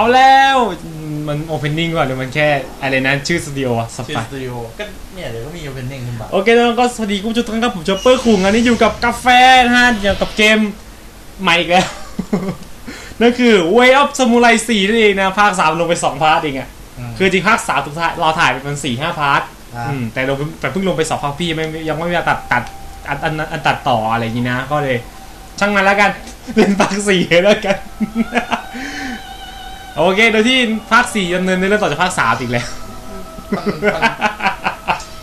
เอาแล้วมันโอเพนนิ่งก่อนหรือมันแค่อะไรนะชื่อสตูดิโอสชื่อปายสตูดิโอก็เนี่ยเดี๋ยวก็มีโอเพนนิ่งขึ้นมาโอเคแล้วก็สวัสดีคุณผู้ชมทุกท่านครับผมชอปเปอร์คุงอันนี้อยู่กับกาแฟนะฮะอย่างกับเกมใหม่อีกแล้ว นั่นคือ Way of Samurai 4นั่นเองนะ ภาค 3 ลงไป 2 พาร์ทเองอะมคือจริงภาค 3 ทุกท่ายเราถ่ายไปเป็น4 5 พาร์ทอ่าอืมแต่ลงแต่เพิ่งลงไป2พาร์ทพี่ยังไม่ยังไม่มีตัดตัดอันอันอันตัดต่ออะไรอย่างนี้นะ ก็เลย ช่างมันแล้วกัน เป็นภาค4แล้วกัน โอเค โดยที่ภาค4ดำเนินในเรื่องต่อจากภาค3อีกแล้ว มันมัน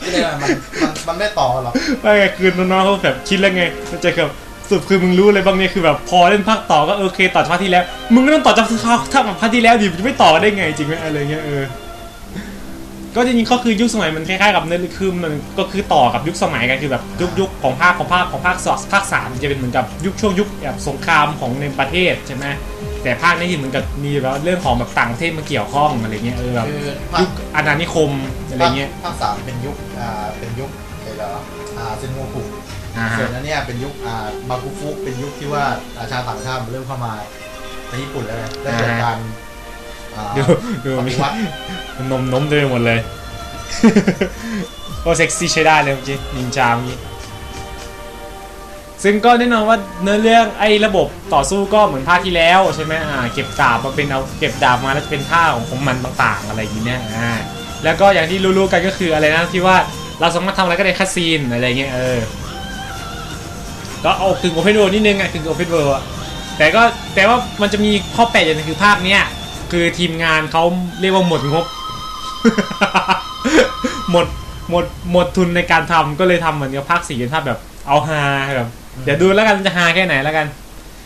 ไม่ได้มันมันมันไม่ต่อหรอกไม่ไงคือน้องๆเขาแบบคิดแล้วไงมันจะแบบสรุดคือมึงรู้เลยบางเนี่ยคือแบบพอเล่นภาคต่อก็โอเคต่อจากภาคที่แล้ว มึงก็ต้องต่อจากภาคถ้าภาคที่แล้วดิมันจะไม่ต่อได้ไงจริงไหมอะไรเงี้ยเออก็จริงๆก็คือยุคสมัยมันคล้ายๆกับเนื้อคือมันก็คือต่อกับยุคสมัยกันคือแบบยุคยุคของภาคของภาคของภาคสอภาคสามจะเป็นเหมือนกับยุคช่วงยุคแบบสงครามของในประเทศใช่ไหม แต่ภาคนี้เหมือนกับมีแบบเรื่องของแบบต่างประเทศมาเกี่ยวข้องอะไรเงี้ยเออแบบคือภายุคคอาณานิคมอะไรเงี้ยภาคสามเป็นยุคอ่าเป็นยุคอะไรเหรออ่าเซนโมกุอ่าส่ฮะวนอันเนี้ยเป็นยุคอ่ามากุฟุเป็นยุคที่ว่าอาชาวต่างชาติเริ่มเข้ามาในญี่ปุ่นแล้วไงได้เกิดการอ่าดูดูปมีฏิวัตินมนมเต็มไปหมดเลยก็เซ็กซี่ใช้ได้เลยเมื่อกี้นินจาเมื่อกี้ ซึ่งก็แน่นอนว่าเนื้อเรื่องไอ้ระบบต่อสู้ก็เหมือนภาคที่แล้วใช่ไหมอ่าเก็บดาบมาเป็นเอาเก็บดาบมาแล้วจะเป็นท่าของของมันต่างๆ อะไรอย่างเงี้ยอ่าแล้วก็อย่างที่รู้ๆกันก็คืออะไรนะที่ว่าเราสามารถทำอะไรก็ได้คัดซีนอะไรเงี้ยเออก็เอากึ่งโอเพนเวิลด์นิดนึงอะถึงโอเพนเวิลด์แต่ก็แต่ว่ามันจะมีข้อแปลกอย่างหนึงคือภาคเนี้ยคือทีมงานเขาเรียกว่าหมดงบ หมดหมดหมดทุนในการทำก็เลยทำเหมือนกับภาคสี่เป็นภาพแบบเอาฮาแบบ เดี๋ยวดูแล้วกันจะฮาแค่ไหนแล้วกัน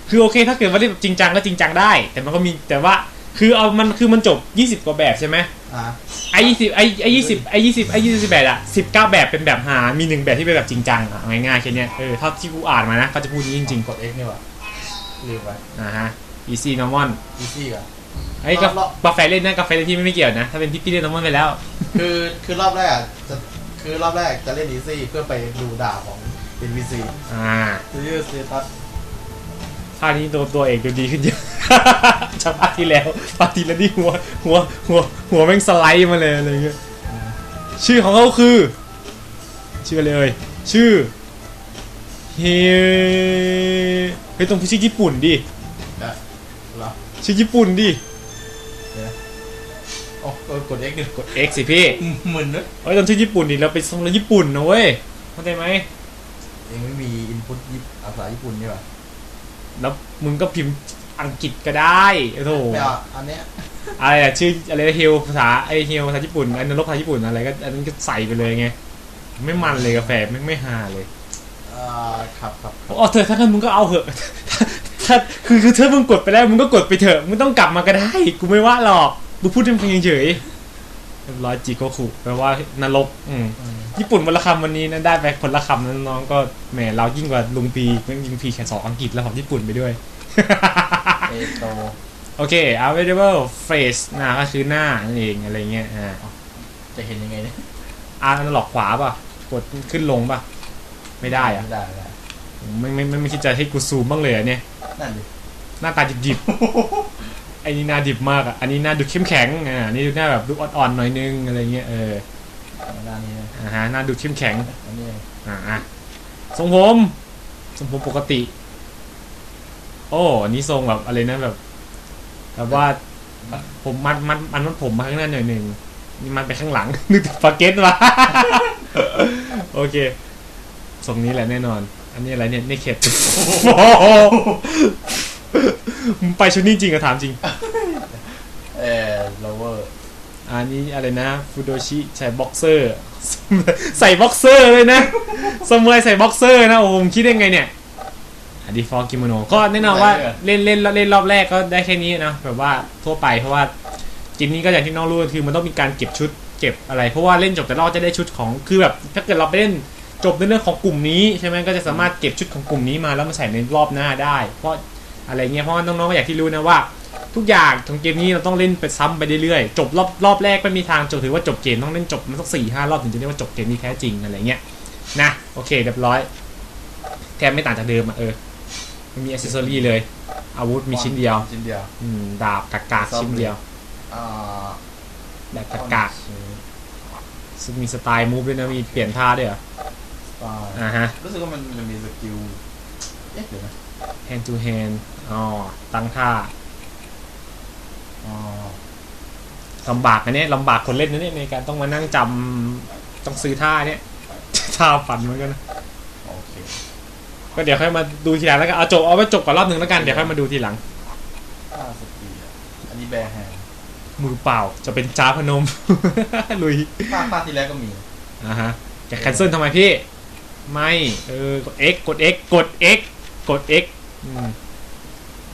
คือโอเค ถ้าเกิดว่าเล่นแบบจริงจังก็จริงจังได้ แต่มันก็มีแต่ว่าคือเอามันคือมันจบ 20 กว่าแบบใช่ไหมอ่าไอ้ยี่สิบไอ้ไอ้ยี่สิบไอ้ยี่สิบไอ้ยี่สิบแปดอะสิบเก้าแบบเป็นแบบหา มีหนึ่งแบบที่เป็นแบบจริงจังอะง่ายๆแค่เนี้ยเออเท่าที่กูอ่านมานะเขาจะพูดอย่างนี้จริงกด X นี่หว่าลืมไปๆอ่าฮะ easy normal อีซี่อะไอ้ยการอบกาแฟเล่นนะกาแฟเล่นที่ไม่ไม่เกี่ยวนะ ถ้าเป็นพี่พี่เล่น normal ไปแล้ว คือคือรอบแรกอะจะคือรอบแรกจะเล่นอีซี่เพื่อไปดูด่าของ NPC อ่าซื้อสเตตัสภาคนี้ตัวตัวเอกดูดีขึ้นเยอะ จากภาคที่แล้วภาคที่แล้วนี่หัวหัวหัวหัวแม่งสไลด์มาเลยอะไรเงี้ยชื่อของเขาคือ ชื่ออะไรเลยชื่อเฮเฮ้ยต้องพูดชื่อญี่ปุ่นดินะเหรอชื่อญี่ปุ่นดิเดี๋ยวนะโอ้เออกด X ดิกด X สิพี่หมึนนะเอ้ยต้องชื่อญี่ปุ่นดิเราไปส่งเราญี่ปุ่นนะเว้ยเข้าใจไหม เองไม่มีอินพุตภาษาญี่ปุ่นนี่หว่าแล้วมึงก็พิมพ์อังกฤษก็ได้โอ้โหไม่เอาอันเนี้ยอะไรอะชื่ออะไรเฮลภาษาไอเฮลภาษาญี่ปุ่นไอนรกภาษาญี่ปุ่นอะไรก็อันนั้นก็ใส่ไปเลยไงไม่มันเลยกาแฟไม่ไม่ฮาเลยอ่าครับครับครับอ๋อเธอถ้างั้นมึงก็เอาเหอะถ้าคือคือถ้ามึงกดไปแล้วมึงก็กดไปเถอะมึงต้องกลับมาก็ได้กูไม่ว่าหรอกกูพูดเพียงเฉยๆเรียบร้อยจิโกคุแปลว่านรกอืมอืมญี่ปุ่นวันละคำวันนี้นะได้ไปคนละคำนะน้องก็แหมเรายิ่งกว่าลุงพีแม่งยิงพีแค่สองอังกฤษแล้วของญี่ปุ่นไปด้วยเอโตโอเค available phrase นะก็คือหน้านั่นเองอะไรเงี้ยอ่าจะเห็นยังไงเนี่ยอ่านหลอกขวาป่ะกดขึ้นลงป่ะ ไม่ได้อะไม่ได้ไม่ได้ไม่ไม่ไม่ไม่คิดจะให้กูซูมบ้างเลยอะเนี่ยนั่นดิหน้าตาดิบดิบๆ ไอ้นี่หน้าดิบมากอะอันนี้หน้าดูเข้มแข็งอ่าอันนี่ดูหน้าแบบดูอ่อนๆหน่อยนึงอะไรเงี้ยเออด้านนี้นะอ่าฮะหน้าดูเข้มแข็งอันนี้อ่าอะทรงผมทรงผมปกติ โอ้อันนี้ทรงแบบอะไรนะแบบแบบว่าผมมัดมัดมัดมัดผมมาข้างหน้าหน่อยหนึ่งนี่มันไปข้างหลัง นึกถึงปาเกตวะโอเคทรงนี้แหละแน่นอน อันนี้อะไรเนี่ยเนเข็ด มึงไปชุดนี้จริงเหรอะถามจริง เออโลเวอร์อันนี้อะไรนะฟูโดชิใส่บ็อกเซอร์ ใส่บ็อกเซอร์เลยนะสมุไรใส่บ็อกเซอร์นะโอ้โหผมคิดได้ไงเนี่ยอันดีฟอร์กิโมโนก็แน่นอนว่าเล่นเล่นเล่นรอบแรกก็ได้แค่นี้นะแบบว่าทั่วไปเพราะว่าเกมนี้ก็อย่างที่น้องรู้ก็คือมันต้องมีการเก็บชุดเก็บอะไร เพราะว่าเล่นจบแต่รอบจะได้ชุดของคือแบบถ้าเกิดเราไปเล่นจบในเรื่องของกลุ่มนี้ใช่ไหมก็จะสามารถเก็บชุดของกลุ่มนี้มาแล้วมาใส่ในรอบหน้าได้ เพราะ อะไรเงี้ยเพราะว่าน้องๆก็อยากที่รู้นะว่า ทุกอย่างของเกมนี้เราต้องเล่นไปซ้ำไปเรื่อยๆจบรอบรอบแรกไม่มีทางจบถือว่าจบเกมต้องเล่นจบมันสักสี่ห้ารอบถึงจะเรียกว่าจบเกมนี้แท้จริงอะไรเงี้ยนะโอเคเรียบร้อยแทบไม่ต่างจากเดิมอะเออไม่มีอ c เซสซอรี่เลย อาวุธมีชิ้นเดียวชิ้นเดียวอืมดาบกากากๆชิ้นเดียวอ่าแบบกากากๆซึ่งมีสไตล์มูฟด้วยนะมีเปลี่ยนท่าด้วยเหรออ่าอ่าฮะรู้สึกว่ามันมันจะมีสกิลเอ๊ะเดี๋ยวนะ hand to hand อ๋อตั้งท่าอ๋อลำบากอันนี้ลำบากคนเล่นนะเนี่ยในการต้องมานั่งจำต้องซื้อท่าเนี่ยท่าฝันเหมือนกันนะโอเคก็เดี๋ยวค่อยมาดูทีหลังแล้วกันเอาจบเอาไว้จบก่อนรอบหนึ่งแล้วกันเดี๋ยวค่อยมาดูทีหลังท่าสกีอะอันนี้แบร์แฮนด์มือเปล่าจะเป็นจ้าพนม ลุยภาคภาคที่แล้วก็มีอ่าฮะจะแคนเซิลทำไมพี่ ไม่ เออกด X กด X กด X กด X อืม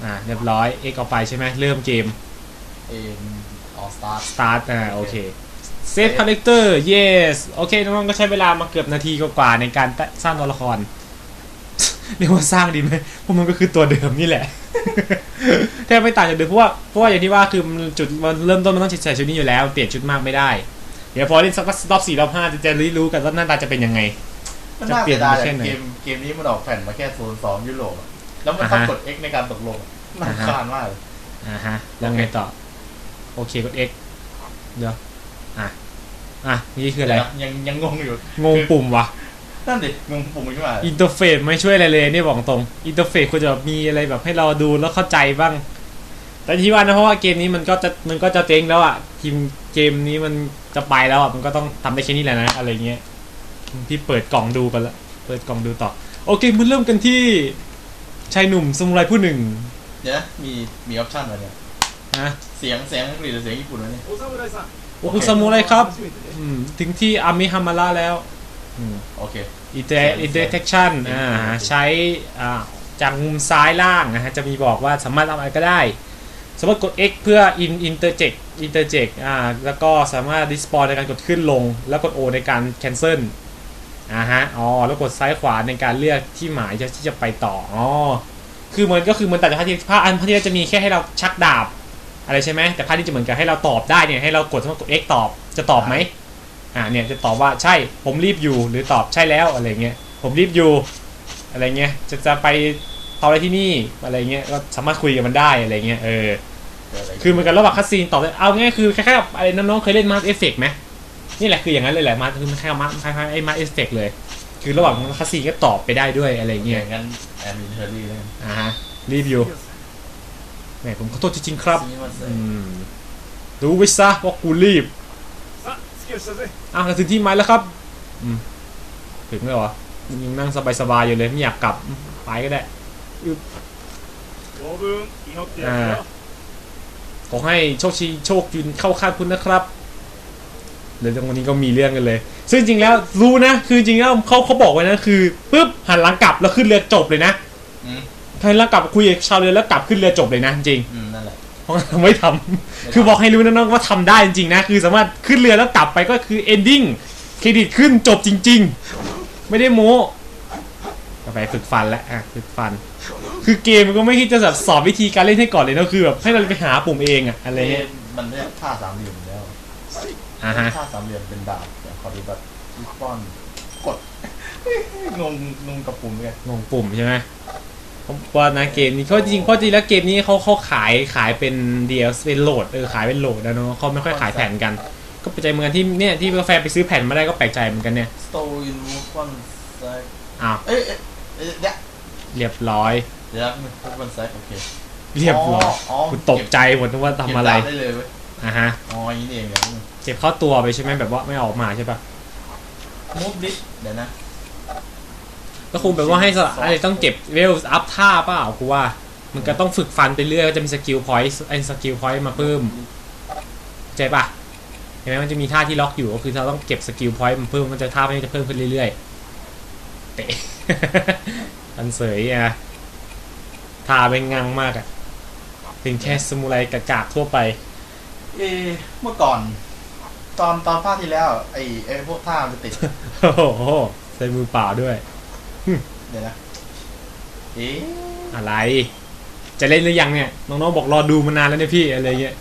อ่าเรียบร้อย X ออกไปใช่ไหมเริ่มเกมเอ็นออสตาร์ start อ่าโอเค save character yes โอเคน้องๆก็ใช้เวลามาเกือบนาทีกว่าๆในการสร้างตัวละครเรียกว่าสร้างดีไหมเพราะมันก็คือตัวเดิมนี่แหละแทบไม่ต่างจากเดิมเพราะว่าเพราะว่าอย่างที่ว่าคือมันจุดมันเริ่มต้นมันต้องใส่ชุดนี้อยู่แล้วเปลี่ยนชุดมากไม่ได้ เดี๋ยวพอเล่นสักรอบสี่รอบห้าจะจะรู้กันว่าหน้าตาจะเป็นยังไงมันน่าจะเปลี่เสียนยดายไปแค่อะไหนเกมเกมนี้มันออกแผ่นมาแค่โซนสองยุโรปอะ แล้วมันอ่าต้องฮะกด X ในการตกลงน่าอ่าฮะคานมากเลยอ่าฮะแล้วไงต่อ โอเคกด X เดี๋ยวอะอะนี่คืออะไรยังยังงงอยู่งงปุ่มวะนั่นดิงงปุ่มขึ้นมาอินเทอร์เฟซไม่ช่วยอะไรเลยนี่บอกตรงอินเทอร์เฟซควรจะแบบมีอะไรแบบให้เราดูแล้วเข้าใจบ้าง แต่ที่ว่านะเพราะว่าเกมนี้มันก็จะมันก็จะเจ๊งแล้วอะทีมเกมนี้มันจะไปแล้วอะมันก็ต้องทำได้แค่นี้แหละนะอะไรเงี้ยพี่เปิดกล่องดูกันละเปิดกล่องดูต่อ โอเคมันเริ่มกันที่ ชายหนุ่มสมุไรผู้หนึ่ง เดี๋ยวนะมีมีออปชั่นอะไรเนี่ย นะ เสียงเสียงอังกฤษหรือเสียงญี่ปุ่นวะเนี่ย お侍さん โอ้คุณสมุไรครับ 初めてで อืมถึงที่อามิฮามาระแล้วอืม โอเค อินเตอร์อินเตอร์เทคชั่นอ่าใช้อ่าจากมุมซ้ายล่างนะฮะจะมีบอกว่าสามารถทำอะไรก็ได้ สมมติกด X เพื่อ in interject interject อ่าแล้วก็สามารถ respawn ในการกดขึ้นลง แล้วกด O ในการ cancel อ่าฮะอ๋อแล้วกดซ้ายขวาในการเลือกที่หมายจะที่จะไปต่ออ๋อคือมันก็คือเหมันแต่ภาคที่ภาคอันภาคที่แล้วจะมีแค่ให้เราชักดาบ อะไรใช่ไหมแต่ภาคนี้จะเหมือนกับให้เราตอบได้เนี่ยให้เรากดสมมติกด X ตอบจะตอบไหมอ่าเนี่ยจะตอบว่าใช่ผมรีบอยู่หรือตอบใช่แล้วอะไรเงี้ยผมรีบอยู่อะไรเงี้ยจะจะไปทำอะไรที่นี่อะไรเงี้ยก็สามารถคุยกับมันได้อะไรเงี้ยเออเกิดอะไรคือเหมือนกันระหว่างคัสซีนตอบได้เอาง่ายๆคือคล้ายๆกับอะไรน้องๆเคยเล่นมาสเอฟเฟกไหม นี่แหละคืออย่างนั้นเลยแหละมาคือมันคล้ายๆมาคล้ายไอ้มาเอสเทคเลย คือระหว่างคัสซีก็ตอบไปได้ด้วยอะไรเงี้ยอย่างนั้นแอมเทอรี่เลยอ่าฮะรีวิวแหมผมขอโทษจริงๆครับดูไว้ซะว่ากูรีบอ้าวถึงที่หมายแล้วครับอืมถึงแล้วเหรอยังนั่งสบายๆอยู่เลยไม่อยากกลับไปก็ได้อึบขอให้โชคชีโชคยืนเข้าข้างคุณนะครับ เดี๋ยววันนี้ก็มีเรื่องกันเลย ซึ่งจริงแล้วรู้นะ คือจริงแล้วเขาเขาบอกไว้นะคือปุ๊บหันหลังกลับแล้วขึ้นเรือจบเลยนะอืมหันหลังกลับคุยกับชาวเรือแล้วกลับขึ้นเรือจบเลยนะจริงอืมนั่นแหละ เพราะงั้นไม่ทำคือบอกให้รู้นะน้องว่าทำได้จริงๆนะคือสามารถขึ้นเรือแล้วกลับไปก็คือ ending เครดิตขึ้นจบจริง ๆ ไม่ได้โม้ก็ไปฝึกฟันแล้วอะฝึกฟัน คือเกมมันก็ไม่คิดจะแบบสอนวิธีการเล่นให้ก่อนเลยนะคือแบบให้เราไปหาปุ่มเองอะอะไรเงี้ย มันเนี่ยท่าสามเหลี่ยม อยู่แล้วอ่าฮะท่าสามเหลี่ยมเป็นดาบเดี๋ยวขอดูแบบอีกป้อนกด งงงงกับปุ่มเนี่ยงงปุ่มใช่ไหมผมว่านะเกมนี้เขาจริงๆเพราะจริงแล้วเกมนี้เขาเขาขายขายเป็นเดียวเป็นโหลดเออขายเป็นโหลดนะเนาะเขาไม่ค่อยขายแผ่นกัน ก็แปลกใจเหมือนกันที่เนี่ยที่กาแฟไปซื้อแผ่นมาได้ก็แปลกใจเหมือนกันเนี่ยสโตอินมูฟวันไซด์อ้าวเอ้ยเอ้ยเอ้ยเดี๋ยวเรียบร้อย เดี๋ยวนะมูฟวันไซด์โอเคเรียบร้อยอ๋อคุณตกใจหมดนึกว่าทำอะไรเก็บดาบได้เลยเว้ยอะฮะ อ๋ออย่างนี้นี่เองอย่างนี้เจ็บเข้าตัวไปใช่ไหมแบบว่าไม่ออกมาใช่ปะมูฟดิเดี๋ยวนะก็คงแบบว่าให้สะอะไรต้องเก็บเวลอัพท่าเปล่ากูว่า มันก็ต้องฝึกฟันไปเรื่อยก็จะมีสกิลพอยต์ไอ้สกิลพอยต์มาเพิ่มใจปะเห็นไหมมันจะมีท่าที่ล็อกอยู่ก็คือเราต้องเก็บสกิลพอยต์มาเพิ่มมันจะท่ามันจะเพิ่มขึ้นเรื่อยๆเตะอันเสยอะท่าเป็นงังมากอะเป็นแค่สมุไรกากากๆทั่วไป เอะเมื่อก่อน ตอนตอนภาคที่แล้ว ไอ้ไอ้พวกท่ามันติด โอ้โหใส่มือเปล่าด้วย เดี๋ยวนะ เอ๊ะอะไร จะเล่นหรือยังเนี่ย น้องๆบอกรอดูมานานแล้วเนี่ยพี่อะไรเงี้ย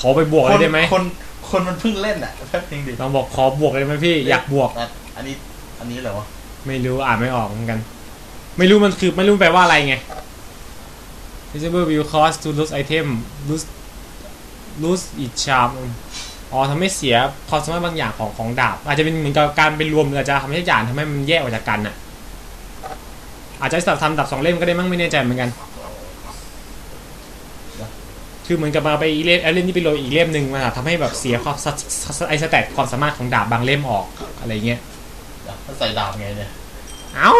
ขอไปบวกเลยได้ไหมคนคนมันเพิ่งเล่นอะแป๊บนึงดิน้องบอกขอบวกเลยไหมพี่อยากบวกอะอันนี้ อันนี้เหรอวะไม่รู้อ่านไม่ออกเหมือนกัน ไม่รู้มันคือไม่รู้มันแปลว่าอะไรไง disable will cause to lose item lose lose each charm อ๋อทำให้เสียความสามารถบางอย่างของของดาบ อาจจะเป็นเหมือนกับการเป็นรวมหรืออาจจะทำให้อย่างทำให้มันแยกออกจากกันน่ะ อาจจะสับทำดาบสองเล่มก็ได้มั้งไม่แน่ใจเหมือนกัน คือเหมือนกับมาไปอีเล่มเอาเล่มนี้ไปโรยอีกเล่มหนึ่งมาทำให้แบบเสียความสสไอสแตทความสามารถของดาบบางเล่มออกอะไรเงี้ยเดี๋ยวมันใส่ดาบไงเนี่ย เอ้า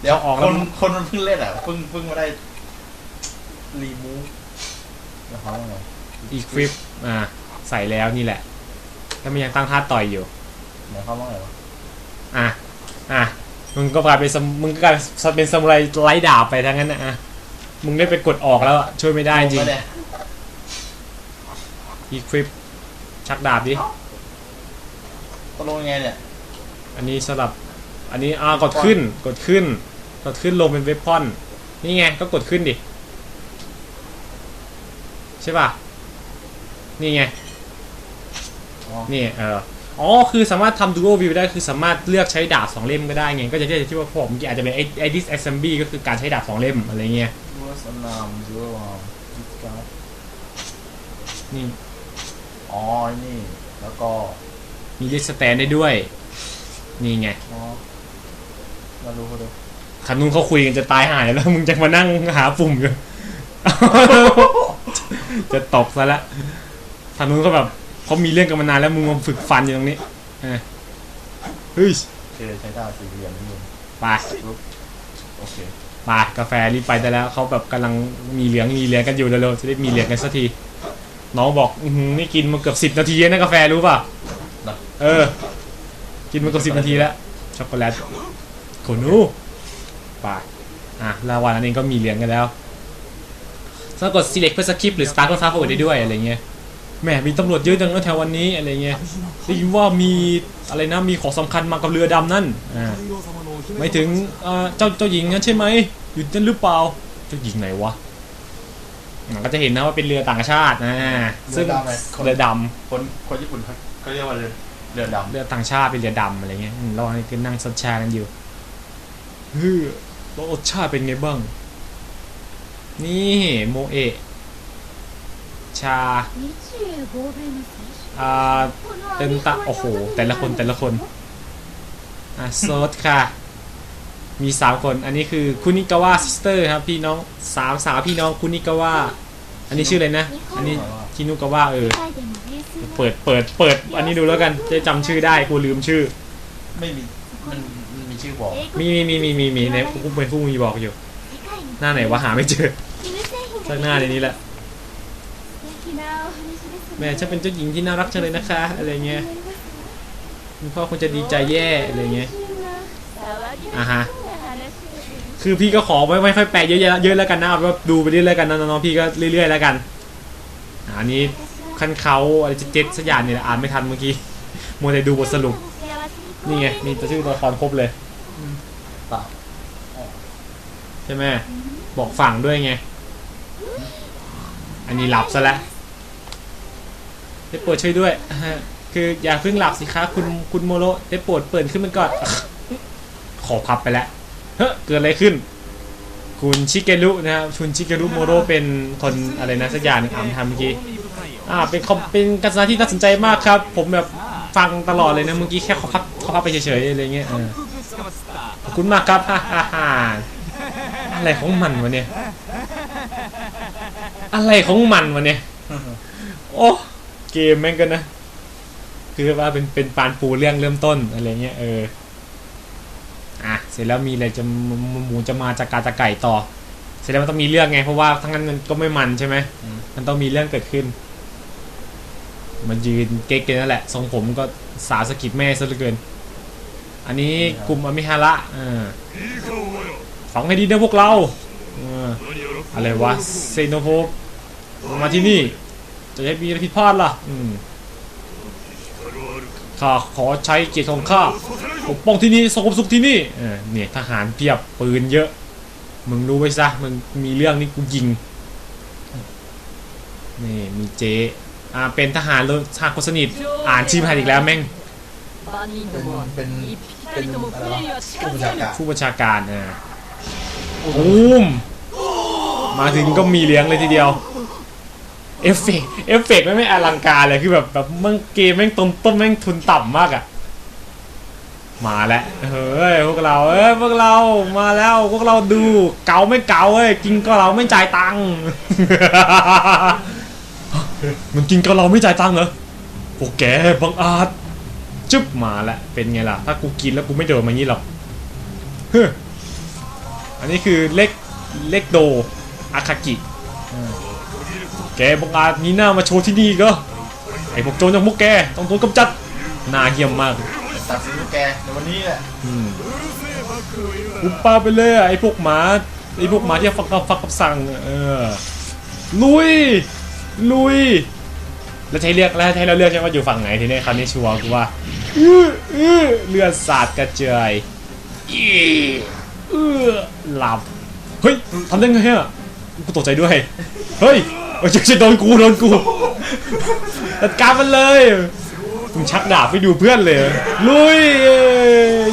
เดี๋ยวออกคแล้วนคนมันเพิ่งเล่นอะเพิ่งเพิ่งมาได้รีมูฟแล้วเขาว่าไงอีควิปอ่า ใส่แล้วนี่แหละแล้วมันยังตั้งท่าต่อยอยู่เดี๋ยวเขาว่าไงวะอะอะมึงก็กลายเป็นสมมึงก็กลายเป็นสมุไรไร้ดาบไปทั้งนั้นนะอะมึงได้ไปกดออกแล้วอะช่วยไม่ได้จริงงงหมเนี่ยอีควิปชักดาบดิตกลงยังไงเนี่ย อันนี้สลับ อันนี้อ่ากดขึ้น กดขึ้น กดขึ้นลงเป็นเวพอน นี่ไง ก็กดขึ้นดิ ใช่ป่ะ นี่ไงอ๋อ นี่เอออ๋อคือสามารถทำ dual view ได้คือสามารถเลือกใช้ดาบสองเล่มก็ได้ไงก็จะที่ที่ว่าผมเมื่อกี้อาจจะเป็นไอ้ไอ้ disassembly ก็คือการใช้ดาบสองเล่มอะไรเงี้ยดูสนามดูอ่าจิตการ์ดนี่อ๋อนี่ แล้วก็มีเรียกสแตนได้ด้วย นี่ไงอ๋อมาดูเขาดูคันนู้นเขาคุยกันจะตายหายแล้วมึงจะมานั่งหาปุ่มอยู่จะตกซะละคันนู้นเขาแบบ เขามีเรื่องกันมานานแล้วมึงมาฝึกฟันอยู่ตรงนี้เออเฮ้ยเคใช้ดาบสี่เหลี่ยมนี่เองไปปุ๊บโอเคไปกาแฟรีบไปได้แล้วเขาแบบกำลังมีเหลืองมีเหลืองกันอยู่เร็วๆจะได้มีเหลืองกันสักทีน้องบอกอือหือนี่กินมาเกือบสิบนาทีแล้วนะกาแฟรู้ป่ะนะเออ กินมาเกือบสิบนาทีแล้วช็อกโกแลตโคนูไปอะลาวานั้นเองก็มีเหรียญกันแล้วสามารถกด select เพื่อ skip หรือ start เพื่อ fast forward ได้ด้วยอะไรเงี้ย แหมมีตำรวจเยอะจังนะแถววันนี้อะไรเงี้ยได้ยินว่ามีอะไรนะมีของสำคัญมากับเรือดำนั่นอ่าไม่ถึงเอ่อเจ้าเจ้าหญิงนั่นใช่ไหมอยู่นั่นหรือเปล่าเจ้าหญิงไหนวะอะก็จะเห็นนะว่าเป็นเรือต่างชาตินะซึ่งเรือดำเลยคนเรือดคนคนญี่ปุ่นเขาเขาเรียกว่าเรือเรือดำำเรือต่างชาติเป็นเรือดำอะไรเงี้ยอืมเราให้กันนั่งซัดชากันอยู่เฮ้ยรสชาติเป็นไงบ้าง นี่โมเอะ ชาอ่าเต็มตะโอ้โห แต่ละคนแต่ละคนอะโซดค่ะ มีสามคน อันนี้คือคุนิกาวะซิสเตอร์ครับพี่น้องสามสาวพี่น้องคุนิกาวะอันนี้ชื่ออะไรนะ อันนี้คินุกาวะเออ เปิดเปิดเปิด อันนี้ดูแล้วกันจะจำชื่อได้กูลืมชื่อ ไม่มีมันมีชื่อบอก มีมีมีมีมีมีในกูเป็นผู้มีบอกอยู่ หน้าไหนวะหาไม่เจอสักหน้าในนี้แหละ แม่ฉันเป็นเจ้าหญิงที่น่ารักจังเลยนะคะ อะไรเงี้ยคุณพ่อคงจะดีใจแย่อะไรเงี้ยอ่าฮะคือพี่ก็ขอไม่ไม่ค่อยแปลเยอะๆเยอะแล้วกันนะเอาเป็นว่าดูไปเรื่อยๆกันนะน้องๆพี่ก็เรื่อยๆแล้วกันอ่าอันนี้คันเขาอะไรจะเจ็ดสักอย่างเนี่ยแหละอ่านไม่ทันเมื่อกี้มัวแต่ดูบทสรุปนี่ไงมีตัวชื่อตัวละครครบเลยเปล่าใช่ไหมบอกฝั่งด้วยไง อันนี้หลับซะแล้ว ได้โปรดช่วยด้วยคืออย่าเพิ่งหลับสิคะคุณคุณโมโรได้โปรดเปิดขึ้นมันก่อน ขอพับไปแล้วเฮ้เกิดอะไรขึ้น คุณชิเกรุนะครับคุณชิเกรุโมโรเป็นคนอะไรนะสักอย่างหนึ่งอ่านทำเมื่อกี้อ่าเป็นเป็นการแสดงที่น่าสนใจมากครับ ผมแบบฟังตลอดเลยนะเมื่อกี้แค่ขอพับขอพับไปเฉยๆอะไรเงี้ยขอบคุณมากครับฮ่าฮ่าฮ่าอะไรของมันวะเนี่ย อะไรของมันวะเนี่ย โอ้ เกมแม่งกันนะ คือว่าเป็นเป็นปานปูเรื่องเริ่มต้นอะไรเงี้ยเอออะเสร็จแล้วมีอะไรจะหมูหมูจะมาจากกาจากไก่ต่อ เสร็จแล้วมันต้องมีเรื่องไง เพราะว่าทั้างนั้นมันก็ไม่มันใช่ไหมอืมมันต้องมีเรื่องเกิดขึ้น มันยืนเก๊กกันนั่นแหละทรงผมก็สาวสะกิดแม่ซะเหลือเกิน อันนี้กลุ่มอมิฮาระอ่าฟังให้ดีนะพวกเราเอออะไรวะเซโนโฟมาที่นี่ จะให้มีอะไรผิดพลาดล่ะอืมข้าขอใช้เกียรติของข้าปกป้องที่นี่สงบสุขที่นี่เออเนี่ยทหารเพียบปืนเยอะ มึงรู้ไว้ซะมึงมีเรื่องนี่กูยิงนี่มีเจอ่าเป็นทหารเลยทหารคนสนิทอ่านชื่อมาอีกแล้วแม่งเป็นเป็นเป็นอะไรวะผู้บัญชาการผู้บัญชาการอ่าตูมมาถึงก็มีเลี้ยงเลยทีเดียว เอฟเฟกต์เอฟเฟกต์ไม่ไม่อลังการเลยคือแบบแบบมันเกมแม่งต้นต้นแม่งทุนต่ำมากอะมาแล้วเฮ้ยพวกเราเอ้ยพวกเรามาแล้วพวกเราดูเก่าไม่เก่าเอ้ยกินก็เราไม่จ่ายตังค์มันกินก็เราไม่จ่ายตังค์เหรอพวกแกบังอาจจึ๊บมาแล้วเป็นไงล่ะ ถ้ากูกินแล้วกูไม่เดินมางี้หรอกเฮ้ยอันนี้คือเล็กเล็กโดอาคากิ แกบังอาจมีหน้ามาโชว์ที่นี่ก็ไอพวกโจรอย่างพวกแกต้องโดนกำจัดหน้าเหี้ยมมากตัดสินลูกแกในวันนี้แหละอืมอุปปาไปเลยอะไอพวกหมาไอพวกหมาที่ฟักกับฟักกับสั่งเออลุยลุยแล้วใช้เลือกแล้วใช้เราเลือกใช่ไหมว่าอยู่ฝั่งไหนทีนี้คราวนี้ชัวร์กูว่าอื้ออื้อเลือดสาดกระเจยอีเออหลับเฮ้ยทำได้ไงอะกูตกใจด้วยเฮ้ย เอ้ยจะจะโดนกูโดนกูจัดการมันเลยมึงชักดาบไปดูเพื่อนเลย ลุย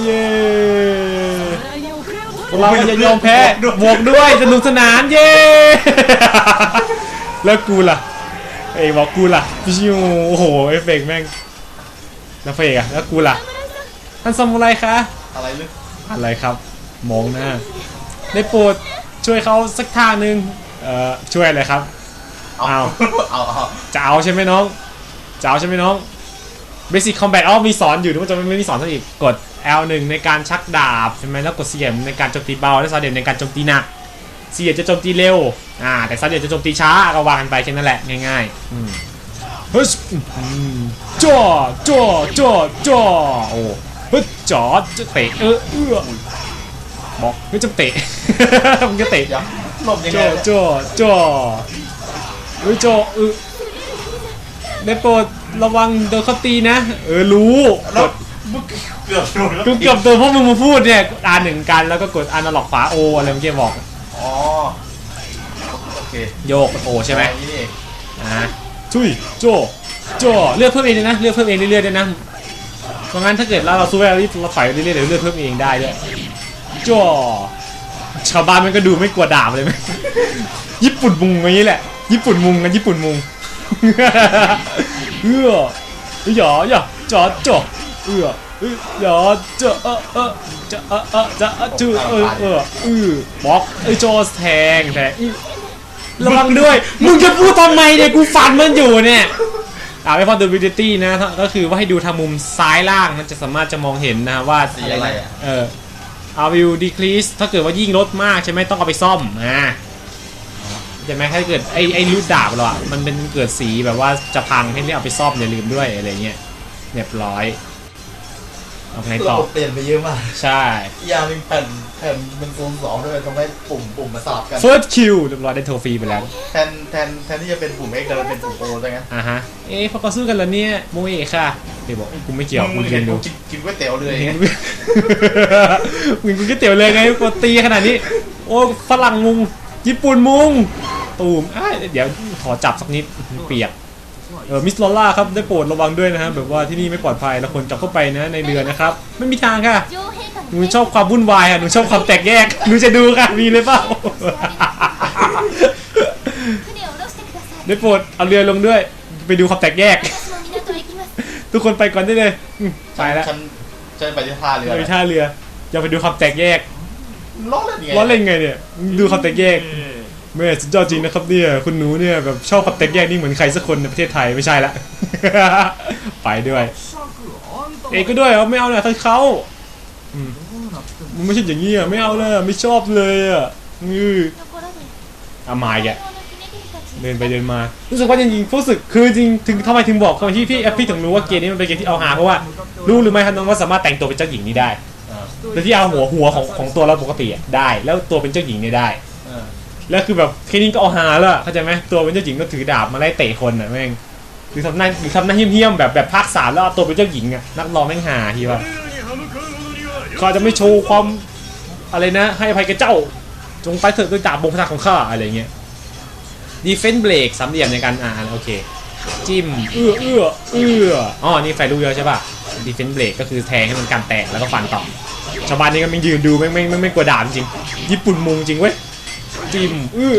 เย้พวกเราอย่ายอมแพ้บวกด้วยสนุกสนานเย้แล้วกูล่ะเอ้ยบอกกูล่ะพิชิวโอ้โหเอฟเฟกต์แม่งแล้วเพลงอะแล้วกูล่ะท่านซามูไรคะอะไรลึกอะไรครับ มองหน้าได้โปรดช่วยเขาสักทางหนึ่งเอ่อช่วยอะไรครับ เอาเอาเอาเอาจะเอาใช่ไหมน้องจะเอาใช่ไหมน้อง Basic Combat อ๋อมีสอนอยู่นึกว่าจะไม่มีสอนซะอีกกด L1 ในการชักดาบใช่ไหมแล้วกดเสียมในการโจมตีเบา และซาเดียมในการโจมตีหนักเสียจะโจมตีเร็วอ่าแต่ซาเดียมจะโจมตีช้าก็วางกันไปแค่นั้นแหละง่ายๆอืมเฮ้ยอืมจ่อจ่อจ่อจ่อโอ้เฮ้ยจ่อจะเตะเออเอื้อบอกเฮ้ยจะเตะมึงจะเตะเดี๋ยวหลบยังไงจ่อเนี่ยจ่อจ่อ เฮ้ยจ่อเออได้โปรดระวังโดนเขาตีนะ เออรู้กแล้วดมึงเกือบโดนแล้วกูเกือบตัวพวกมึงมาพูดเนี่ยอ่านหนึ่งกันแล้วก็กดอันล็อกขวาโออะไรเมื่อกี้บอก อ๋อโอเคโยกโอใช่ไหมอย่างนี้นี่เองอ่าชุยโจโจเลือกเพิ่มเองเลยนะเลือกเพิ่มเองเรื่อยๆด้วยนะเพราะงั้นถ้าเกิดเราเราสู้ไปเราเราถอยไปเรื่อยๆเดี๋ยวเลือกเพิ่มเองได้ด้วยโจชาวบ้านมันก็ดูไม่กลัวด่าเลยไหมญี่ปุ่นมุงอย่างนี้แหละ ญี่ปุ่นมุงกันญี่ปุ่นมุงเอออย่าอย่าจอจอเออเอออย่าจะเออเออจะเออเออจะเออจือเออเออเออบล็อกไอ้ยโจแทงแทงระวังด้วย มึงจะพูดทำไมเนี่ยกูฟันมันอยู่เนี่ยอ่าไม่พอดูวิดิตี้นะก็คือว่าให้ดูทางมุมซ้ายล่างมันจะสามารถจะมองเห็นนะว่าอะไรเออเอาวิวดีคลีสถ้าเกิดว่ายิ่งลดมากใช่ไหมต้องเอาไปซ่อมอ่า ใช่ไหมถ้าเกิดไอ้ไอ้รูดดาบเราอะมันเป็นเกิดสีแบบว่าจะพังให้เรียกเอาไปซ่อมอย่าลืมด้วยอะไรเงี้ยเรียบร้อยเอาไงระต่อบบเปลี่ยนไปเยอะมาก ใช่ยาเป็นแผ่นแผ่นเป็นซูมสองด้วยทำให้ปุ่มปุ่มมาสลับกัน first kill เรียบร้อยได้โทรฟรีไปแล้ว แทนแทนแทนที่จะเป็นปุ่ม X แต่มันเป็นปุ่ม O ใช่ไหมอ่าฮะ เอ๊ะพอเขาสู้กันแล้วเนี่ยโมเอะค่ะเดี๋ยวบอกกูไม่เกี่ยวมึกูงเรีเห็ยนนกูดูกินกินก๋วยเตี๋ยวเลยมึงมึงกูก๋วยเตี๋ยวเลยไงกูตีขนาดนี้ โอ้ฝรั่งมุง ญี่ปุ่นมุง ตูมเดี๋ยวขอจับสักนิดเปียกเออมิสลอล่าครับได้โปรดระวังด้วยนะฮะแบบว่าที่นี่ไม่ปลอดภัยแล้วคนจับเข้าไปนะในเรือนะครับไม่มีทางค่ะหนูชอบความวุ่นวายค่ะหนูชอบความแตกแยกหนูจะดูค่ะมีเลยเปล่าได้โปรดเอาเรือลงด้วย ไปดูความแตกแยก ทุกคนไปก่อนได้เลยไปแล้วฉันไปที่ท่าเรือไปท่าเรือจะไปดูความแตกแยกล้อเล่นไงเนี่ยดูความแตกแยก แม่สุดยอดจริงนะครับเนี่ยคุณหนูเนี่ยแบบชอบขับเต๊กแยกนี่เหมือนใครสักคนในประเทศไทยไม่ใช่ละ ไปด้วย เอกก็ด้วยเไม่เอาเลยทั้งเขามันไม่ใช่อย่างนี้อะไม่เอาเลยไม่ชอบเลยอะงืออามายแกเดินไปเดินมา รู้สึกว่าจริงๆรู้สึกคือจริงถึงทำไมถึงบอกคำที่พี่อพี่ถึงรู้ว่าเกมนี้มันเป็นเกมที่เอาหาเพราะว่ารู้หรือไม่ครับน้องว่าสามารถแต่งตัวเป็นเจ้าหญิงนี้ได้โดยที่เอาหัวหัวของของตัวเราปกติได้ แล้วตัวเป็นเจ้าหญิงนี่ได้ แล้วคือแบบแค่นี้ก็เอาหาแล้วเข้าใจไหมตัวเป็นเจ้าหญิงก็ถือดาบมาไล่เตะคนอะแม่งคือทำหน้าคือทำหน้าเหี้ยมๆแบบแบบภาคสามแล้วตัวเป็นเจ้าหญิงอะนักรองแม่งหาทีว่าเขาจะไม่โชว์ความอะไรนะ ให้อภัยกับเจ้า จงไปเถิดด้วยดาบบงพนัของข้าอะไรเงี้ยดีเฟนเบรกสามเหลี่ยมในการอ่านโอเค จิ้มเอื้อเอื้อเอื้ออ๋อนี่ไฟรู้เยอะใช่ป่ะดีเฟนเบรกก็คือแทงให้มันการแตกแล้วก็ฟันต่อชาวบ้านนี่ก็ไม่ยืนดูไม่ไม่ไม่ไม่กลัวดาบจริง ญี่ปุ่นมุงจริงเว้ย จิ้มอื้อ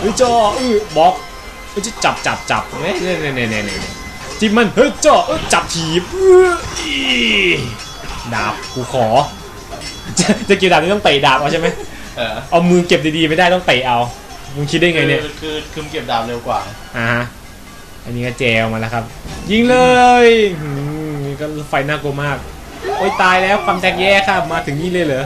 ฮ้ยจ่อเออบล็อกเฮ้ยจะจับจับจับเนี่ยเนี่ยเนี่ยเนี่ยเนี่ยเนี่ยจิ้มมันเฮ้ยจ่อเออจับถีบเอออีดาบกูขอจะจะเกี่ยวดาบนี่ต้องเตะดาบเอาใช่ไหมเออเอามือเก็บดีๆไม่ได้ต้องเตะเอามึงคิดได้ไงเนี่ยคือคือคือเก็บดาบเร็วกว่าอ่าฮะอันนี้ก็แจวมาแล้วครับ ยิงเลยหืมนี่ก็ไฟน่ากลัวมากโอ้ยตายแล้วความแตกแยกครับมาถึงนี่เลยเหรอ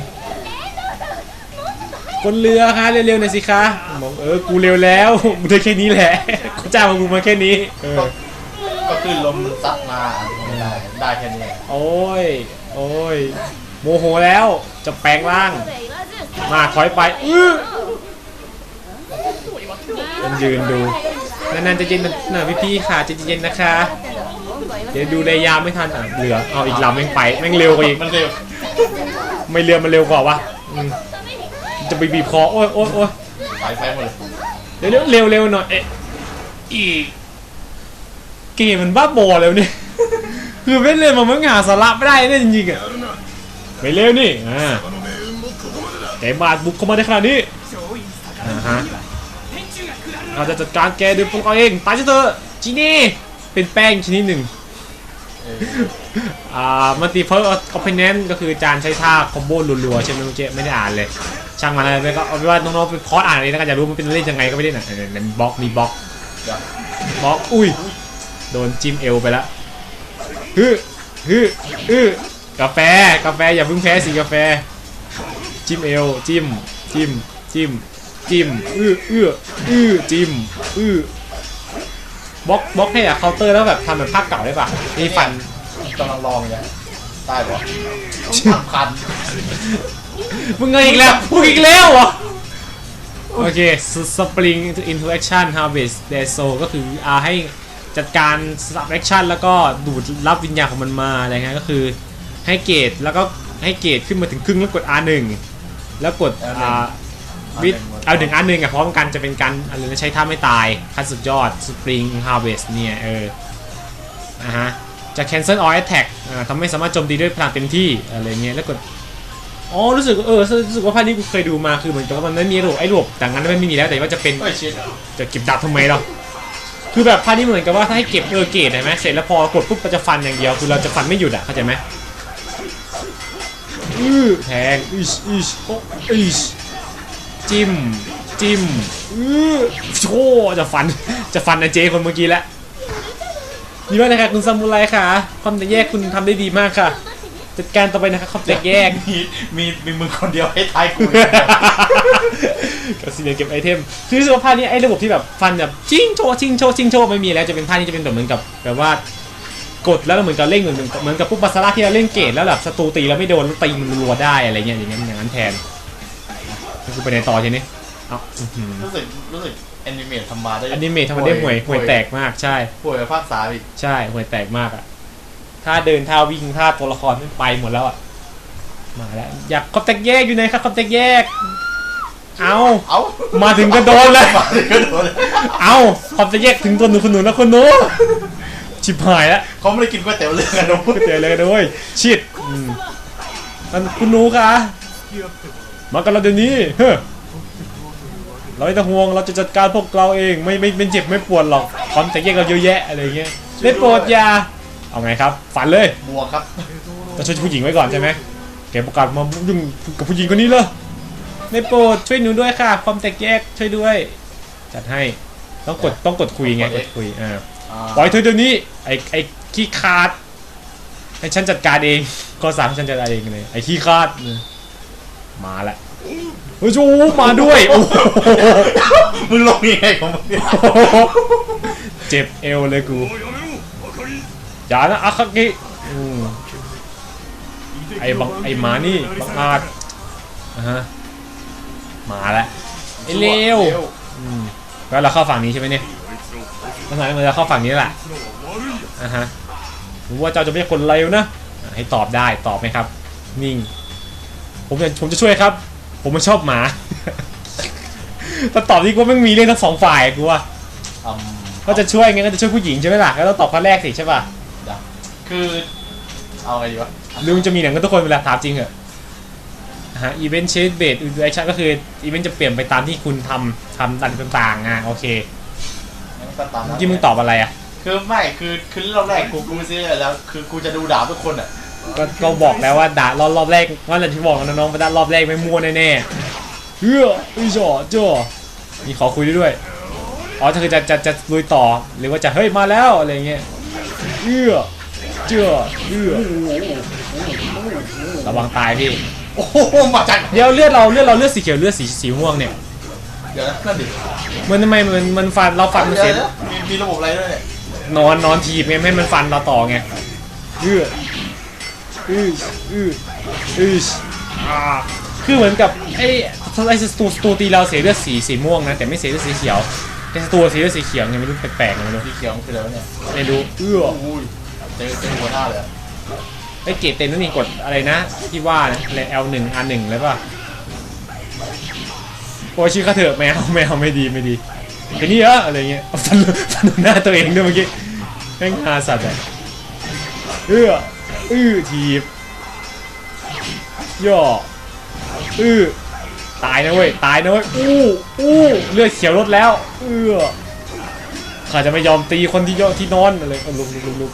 คนเรือคะเร็วๆหน่อยสิคะบอกเออกูเร็วแล้วมึงได้แค่นี้แหละกูจ้างมากูมาแค่นี้ก็คือลมมันซัดมาไม่ได้ได้แค่นี้โอ้ยโอ้ยโมโหแล้วจะแปลงร่าง มาถอยไปอื้อมันยืนดูนานๆจะเย็นหน่อยพี่ๆค่ะจะเย็นนะคะ เดี๋ยวดูระยะไม่ทันอะเหลือเอาอีกลำแม่งไปแม่งเร็วกว่าอีกมันเร็วไม่เร็วมันเร็วกว่าวะ จะไปบีบคอโอ้ยโอ้ยโอ้ยไปไปหมดเลยเดี๋ยวเร็วเร็วเร็วหน่อยเอ๊ะอีกเกมมันบ้าบอแล้วเนี่ยคือไม่เล่นมันมันหาสาระไม่ได้เนี่ยจริงๆอะไม่เร็วนี่อ่าแกมาบุกเข้ามาในขนาดนี้อ่าฮะเราจะจัดการแกด้วยพวกเราเองตายซะเถอะจีนี่เป็นแป้งชนิดหนึ่งเอออ่ามัลติเพิร์คอมเพนเนนต์ก็คือจานใช้ท่าคอมโบรัวๆใช่ไหมเมื่อกี้ไม่ได้อ่านเลย ช่างมันอะไรก็เอาเป็นว่าน้องๆไปพอดอ่านเองแล้วกันอยากรู้มันเป็นเล่นยังไงก็ไม่ได้น่ะเน้นบล็อกมีบล็อกบล็อกอุ้ยโดนจิ้มเอวไปแล้วฮึฮึฮึกาแฟกาแฟอย่าเพิ่งแพ้สิกาแฟ จิ้มเอวจิ้มจิ้มจิ้มจิ้มอื้ออื้ออื้อจิ้มอื้อบล็อกบล็อกให้อะเคาน์เตอร์แล้วแบบทำแบบภาคเก่าได้ปะนี่ฟันกำลังลองอยู่ได้ปะสำคัญ มึงเงยอีกแล้วมึงอีกแล้วเหรอ โอเค spring interaction harvest their soul ก็คืออาให้จัดการ subtraction แล้วก็ดูดรับวิญญาณของมันมาอะไรเงี้ยก็คือให้เกรดแล้วก็ให้เกรดขึ้นมาถึงครึ่งแล้วกด R1 แล้วกดอ่าวิทเอาถึง R1 อะพร้อมกันจะเป็นการอะไรนะใช้ท่าไม่ตายขั้นสุดยอด spring harvest เนี่ยเอออะฮะจะ cancel all attack อ่าทำให้สามารถโจมตีด้วยพลังเต็มที่อะไรเงี้ยแล้วกด อ๋อรู้สึกเออรู้สึกว่าภาคนี้กูเคยดูมาคือเหมือนกับว่ามันไม่มีระบบไอ้ระบบแต่งั้นไม่มีแล้วแต่ว่าจะเป็นเฮ้ยชิดจะเก็บดาบทำไมเราคือแบบภาคนี้เหมือนกับว่าถ้าให้เก็บเออเกตใช่ไหมเสร็จแล้วพอกดปุ๊บเราจะฟันอย่างเดียวคือเราจะฟันไม่หยุดอะเข้าใจไหมอือแทงอิชอิชโอ้อิชจิ้มจิ้มอือโชจะฟันจะฟันนะเจคนเมื่อกี้แล้วดีมากนะครับคุณซามูไรค่ะ ความแตกแยกคุณทำได้ดีมากค่ะ จัดการต่อไปนะครับความแตกแยก มีมีมีมึงคนเดียวให้ทายกูกับซีเรียเก็บไอเทม คือรู้สึกว่าภาคนี้ไอ้ระบบที่แบบฟันแบบชิงโชว์ชิงโชว์ชิงโชว์ไม่มีแล้วจะเป็นภาคนี้จะเป็นแบบเหมือนกับแบบว่ากดแล้วเหมือนกับเล่นเหมือนเหมือนกับพวกบาซาร่าที่เราเล่นเกตแล้วแบบศัตรูตีแล้วไม่โดนแล้วตีมันรัวได้อะไรเงี้ยอย่างนั้นอย่างนั้นแทนก็คือไปในต่อทีนี้เอ้าอื้อหือรู้สึกรู้สึกแอนิเมตทำมาได้อันนี้เมททำมาได้ห่วยห่วยแตกมากใช่ป่วยกับภาคสามอีกใช่ห่วยแตกมากอะ ท่าเดินท่าวิ่งท่าตัวละครไม่ไปหมดแล้วอะมาแล้วอยากคอมแตกแยกอยู่ไหนครับคอมแตกแยก เอาเอ้ามาถึงก็โดนเลยมาถึงก็โดนเลยเอาความจะแยกถึงตัวหนูคนหนูแล้วคนหนูชิบหายแล้วเขาไม่ได้กินก๋วยเตี๋ยวเรือกันนะเว้ยเจอเลยด้วยชิดอืมมันคุณหนูคะมากันเราเดี๋ยวนี้เฮ้อเราไม่ต้องห่วงเราจะจัดการพวกเราเองไม่ไม่ไม่เจ็บไม่ปวดหรอกความจะแยกเราเยอะแยะอะไรเงี้ยได้โปรดอยา เอาไงครับ ฝันเลยบวกครับจะช่วยผู้หญิงไว้ก่อนใช่ไหมเก็บโอกาสมายุ่งกับผู้หญิงคนนี้เลยไม่โปรดช่วยหนูด้วยค่ะ ความแตกแยกช่วยด้วย จัดให้ต้องกดต้องกดคุยไงกดคุยอ่าปล่อยเธอเดี๋ยวนี้ไอไอขี้ขาดให้ฉันจัดการเองก็อสามฉันจัดการเองเลยไอขี้ขาดมาละเฮ้ยจูมาด้วยโอ้มึงลงยังไงของมึงเจ็บเอวเลยกู อย่านะอาคากิไอ้บังไอ้หมานี่บังอาจอะฮะมาแล้วไอ้เลวอืมแล้วเราเข้าฝั่งนี้ใช่ไหมเนี่ยตั้งแต่เราจะเข้าฝั่งนี้แหละอะฮะรู้ว่าเจ้าจะไม่คนเลวนะให้ตอบได้ตอบไหมครับ นิ่ง ผมจะผมจะช่วยครับ ผมมันชอบหมาถ้าตอบนี่ก็ไม่มีเรื่องทั้งสองฝ่ายกูว่าก็จะช่วยไงก็จะช่วยผู้หญิงใช่ไหมล่ะก็ต้องตอบข้อแรกสิใช่ป่ะ คือ เอาไงดีวะหรือมันจะมีหนังกันทุกคนเวลาถามจริงเหรอฮะอีเวนต์เชนเบสอินแอคชั่นก็คืออีเวนต์จะเปลี่ยนไปตามที่คุณทำทำต่างๆอะโอเคงั้นก็ตามนั้เมื่นอกี้มึงตอบอะไรอะคือไม่คือคือรอบแรกกูกูไม่ซื้อแล้ว คือกูจะดูดาบทุกคนอะก็ก็บอกแล้วว่าด่ารอบรอบแรกว่าแต่ที่บอกนะน้องๆว่าด่ารอบแรกไม่มั่วแน่ๆเฮ้ยอุ้ยจ่อจ่อมีขอคุยด้วยด้วยอ๋อถ้าคือจะจะจะลุยต่อหรือว่าจะเฮ้ยมาแล้วอะไรเงี้ยเอื้อ เจ้อเอื้อระวังตายพี่ โอ้โหมาจากเดี๋ยวเลือดเราเลือดเราเลือดสีเขียวเลือดสีสีม่วงเนี่ย เดี๋ยวนะนั่นดิมันทำไมมันมันฟันเราฟันมันเดี๋เสียวยนะมีมีระบบอะไรด้วยเนี่ยนอนนอนทีบไงไม่ให้มันฟันเราต่อไงเอื้ออื้ออื้ออื้ออ่าคือเหมือนกับไอ้ไอ้สตูสตูตีเราเสียเลือดสีสีม่วงนะแต่ไม่เสียเลือดสีเขียวแต่สตูเสียเลือดสีเขียวไงไม่รู้แปลกๆไงไม่รู้สีเขียวมันคืออะไรวะเนี่ยไม่รู้เอื้ออุ้ย เจอเจอหัวหน้าเลยอะไอ้เกรดเต็มนั่นนี่กดอะไรนะ ที่ว่านะอะไร L หนึ่ง R หนึ่งเลยป่ะโอ้ยชื่อเขาเถอะแมวแมวไม่ดีไม่ดีไอ้นี่เหรออะไรเงี้ยเอาฟันฟันหน้าตัวเองด้วยเมื่อกี้แม่งฮาสัตว์อะเอื้ออื้อทีบย่ออื้อตายนะเว้ยตายนะเว้ยอู้อู้เลือดเขียวลดแล้ว เอื้อข้าจะไม่ยอมตีคนที่ย่อที่นอนอะไรเอาลุกลุกลุกลุก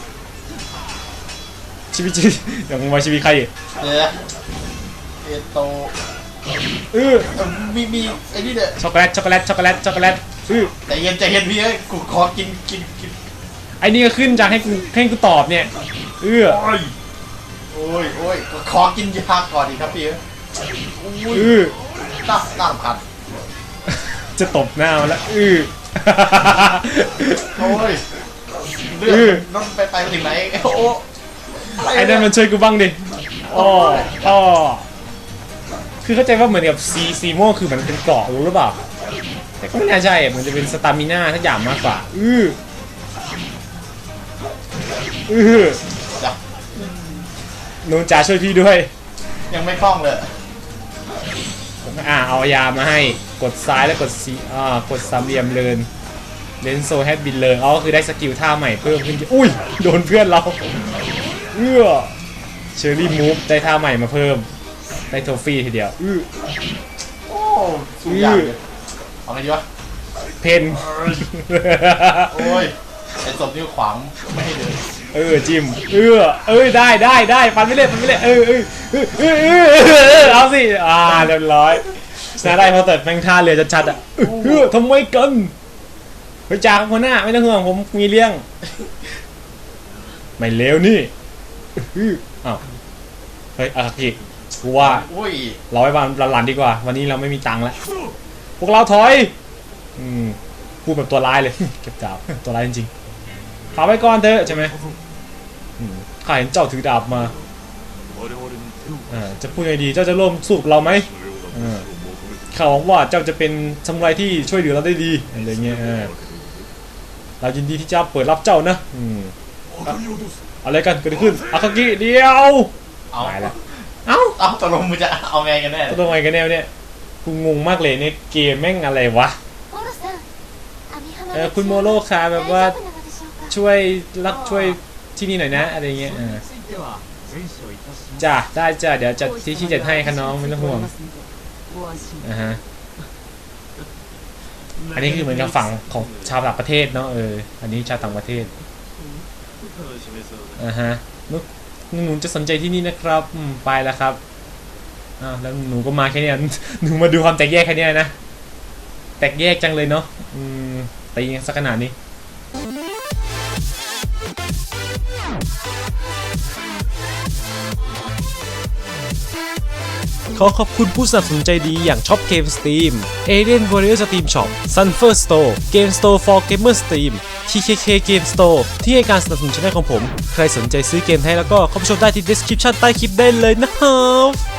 ชีวิตชีวิตอย่างมาชีวิตใครอีกเดี๋ยวนะเอโตเออเอ่อมีมีไอ้นี่เด้อช็อกโกแลตช็อกโกแลตช็อกโกแลตช็อกโกแลตเออใจเย็นใจเย็นพี่เอ้ยกูขอกินกินกินไอ้นี่ก็ขึ้นจากให้กูให้กูตอบเนี่ยเออโอ้ยโอ้ยโอ้ยกูขอกินยาก่อนดีครับพี่เอ้ยอุ้ยเออน่าน่ารำคาญจะตบหน้ามันแล้วเออ โอ้ยเลือเออดมันไปไปถึงไหนโอ้โหะร ไอ้นั่นมันช่วยกูบ้างดิอ้ออ้อคือเข้าใจว่าเหมือนกับซีซีโม่วงคือมันเป็นเกราะรู้หรือเปล่า แต่ก็ไม่น่าใช่อะมันจะเป็นสตามิน่าทักอย่างมากกว่า อืออือจ้ะนูนจ่าช่วยพี่ด้วย ยังไม่คล่องเลย อ่าเอายามาให้ กดซ้ายแล้วกดซีอ่ากดสามเหลี่ยมเลินเลนโซแฮดบินเลยอ๋อคือได้สกิลท่าใหม่เพิ่มขึ้น อุ้ย โดนเพื่อนเรา เอื้อเชอรี่มูฟได้ท่าใหม่มาเพิ่ม ได้โทฟี่ทีเดียว อื้อโอ้สุดยอดเลยเอาไงดีวะเพน โอ้ยไอ้ศพนี่ขวางไม่ให้เดินเออจิมเออเอ้ยได้ได้ได้ฟันไม่เล่นฟันไม่เล่นเออเออเออเออเออเออเออเอาสิอ่าเรียบร้อยชนะได้เพราะแต่แม่งท่าเรือชัดๆอะเออทำไมกันเฮ้ยจ่าครับหัวหน้าไม่ต้องห่วงผมมีเลี้ยงไม่เลวนี่ เฮ้ยอะพี่กูว่าเราไปบ้านหลันดีกว่า วันนี้เราไม่มีตังค์แล้วพวกเราถอย อืมพูดแบบตัวร้ายเลย เก็บดาบตัวร้ายจริงๆพาไว้ก่อนเถอะใช่ไหมข้าเห็นเจ้าถือดาบมาจะพูดไงดีเจ้าจะร่วมสู้เราไหมข้าหวังว่าเจ้าจะเป็นสมุไรที่ช่วยเหลือเราได้ดีอะไรเงี้ยเรายินดีที่จะเปิดรับเจ้านะ อะไรกันเกิดขึ้นอาคากิเดียวเอาแล้วเอ้าเอาตกลงมึงจะเอาไงกันแน่ตกลงไงกันแน่เนี่ยกูงงมากเลยเนี่ยเกมแม่งอะไรวะเออคุณโมโรค่ะแบบว่าช่วยรับช่วยที่นี่หน่อยนะอะไรเงี้ยจ้าได้จ้าเดี๋ยวจัดที่ที่จัดให้ค่ะน้องไม่ต้องห่วงอ่าฮะอันนี้คือเหมือนกับฝั่งของชาวต่างประเทศเนาะเอออันนี้ชาวต่างประเทศ อ่าฮะนุหนูจะสนใจที่นี่นะครับไปแล้วครับอ่าแล้วหนูก็มาแค่นี้หนูมาดูความแตกแยกแค่นี้นะ แตกแยกจังเลยเนาะอืมตียังสักขนาดนี้ ขอขอบคุณผู้สนับสนุนใจดีอย่างช็อปเกมสตรีม Alien Warrior Steam Shop Sunfer Store Game Store for Gamer Steam TKK Game Store ที่ให้การสนับสนุนช่องของผม ใครสนใจซื้อเกมไทยแล้วก็เข้าไปชมได้ที่ description ใต้คลิปได้เลยนะครับ